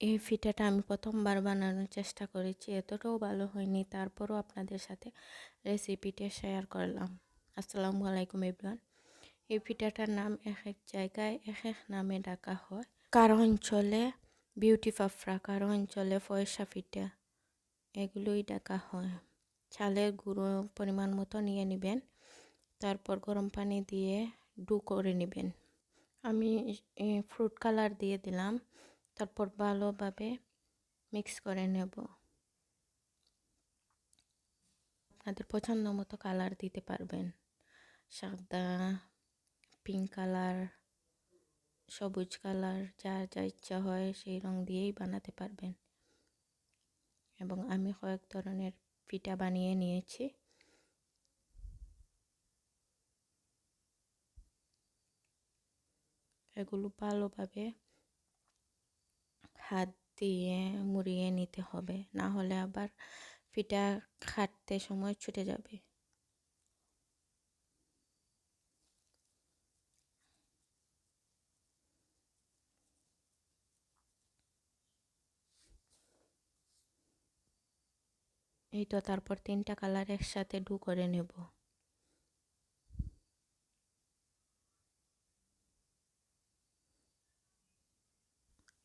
এই ফিটাটা আমি প্রথমবার বানানোর চেষ্টা করেছি, এতটাও ভালো হয়নি। তারপরও আপনাদের সাথে রেসিপিটা শেয়ার করলাম। আসসালামু আলাইকুম ইবরান এই পিঠাটার নাম এক এক জায়গায় এক এক নামে ডাকা হয়। কারও অঞ্চলে? বিউটি ফাফরা কারও অঞ্চলে? ফয়সা পিঠা এগুলোই ডাকা হয়। চালের গুঁড়ো পরিমাণ মতো নিয়ে নেবেন। তারপর গরম পানি দিয়ে ডু করে নেবেন। আমি ফ্রুট কালার দিয়ে দিলাম। তারপর ভালোভাবে মিক্স করে নেব। আপনাদের পছন্দ মতো কালার দিতে পারবেন। সাদা পিঙ্ক কালার সবুজ কালার যার যা ইচ্ছা হয় সেই রং দিয়েই বানাতে পারবেন। এবং আমি কয়েক ধরনের পিঠা বানিয়ে নিয়েছি। এগুলো ভালোভাবে হাত দিয়ে মুড়িয়ে নিতে হবে, না হলে আবার পিঠা খাটতে সময় ছুটে যাবে। এই তো তারপর তিনটা কালার একসাথে ডু করে নেব।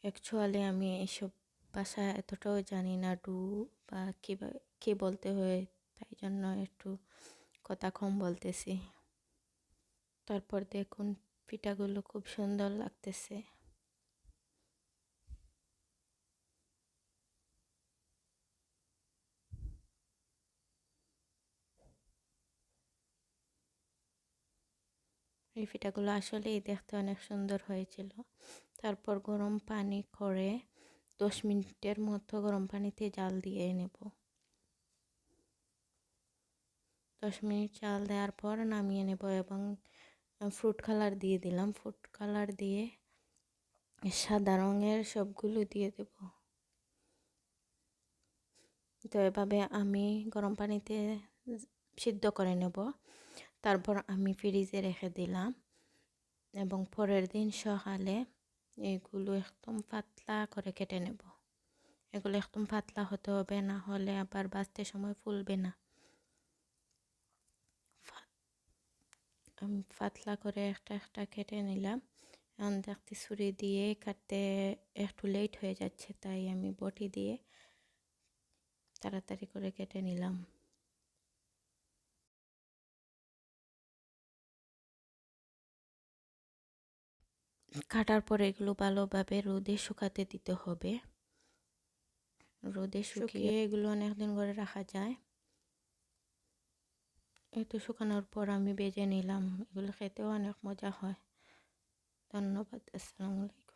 অ্যাকচুয়ালি আমি এইসব ভাষা এতটাও জানি না, ডু বা কী কী বলতে হয়, তাই জন্য একটু কথা কম বলতেছি। তারপর দেখুন, পিঠাগুলো খুব সুন্দর লাগতেছে। এই পিঠাগুলো আসলেই দেখতে অনেক সুন্দর হয়েছিল। তারপর গরম পানি করে দশ মিনিটের মতো গরম পানিতে জাল দিয়ে নেব। দশ মিনিট চাল দেওয়ার পর নামিয়ে নেব এবং ফ্রুট কালার দিয়ে দিলাম। ফ্রুট কালার দিয়ে সাদা রঙের সবগুলো দিয়ে দেব। তো এভাবে আমি গরম পানিতে সিদ্ধ করে নেব। তারপর আমি ফ্রিজে রেখে দিলাম এবং পরের দিন সকালে এগুলো একদম পাতলা করে কেটে নেব। এগুলো একদম পাতলা হতে হবে, না হলে আবার বাঁচতে সময় ফুলবে না। পাতলা করে একটা একটা কেটে নিলাম। এখন দেখতে ছুরি দিয়ে কাটতে একটু লেট হয়ে যাচ্ছে, তাই আমি বটি দিয়ে তাড়াতাড়ি করে কেটে নিলাম। কাটার পর এগুলো ভালোভাবে রোদে শুকাতে দিতে হবে। রোদে শুকিয়ে এগুলো অনেকদিন করে রাখা যায়। একটু শুকানোর পর আমি বেজে নিলাম। এগুলো খেতেও অনেক মজা হয়। ধন্যবাদ আসসালামু আলাইকুম।